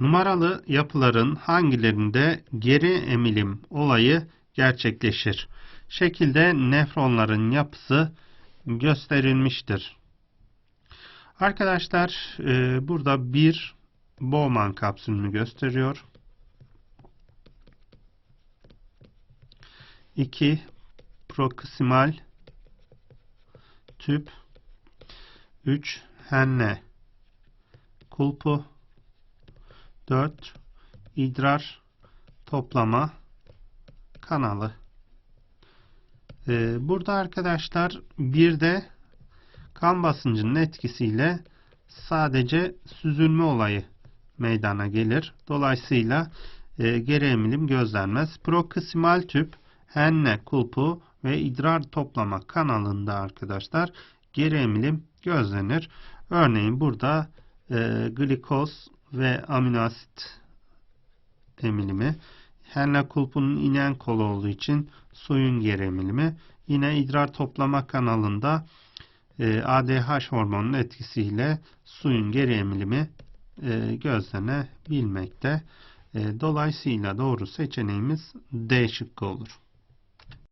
Numaralı yapıların hangilerinde geri emilim olayı gerçekleşir? Şekilde nefronların yapısı gösterilmiştir. Arkadaşlar e, burada bir Bowman kapsülünü gösteriyor. 2 proksimal tüp 3 henne kulpu 4 idrar toplama kanalı ee, burada arkadaşlar bir de kan basıncının etkisiyle sadece süzülme olayı meydana gelir. Dolayısıyla e, geri emilim gözlenmez. Proksimal tüp henne kulpu ve idrar toplama kanalında arkadaşlar geri emilim gözlenir. Örneğin burada e, glikoz ve amino asit emilimi henne kulpunun inen kolu olduğu için suyun geri emilimi yine idrar toplama kanalında e, ADH hormonunun etkisiyle suyun geri emilimi e, gözlenebilmekte. E, dolayısıyla doğru seçeneğimiz D şıkkı olur.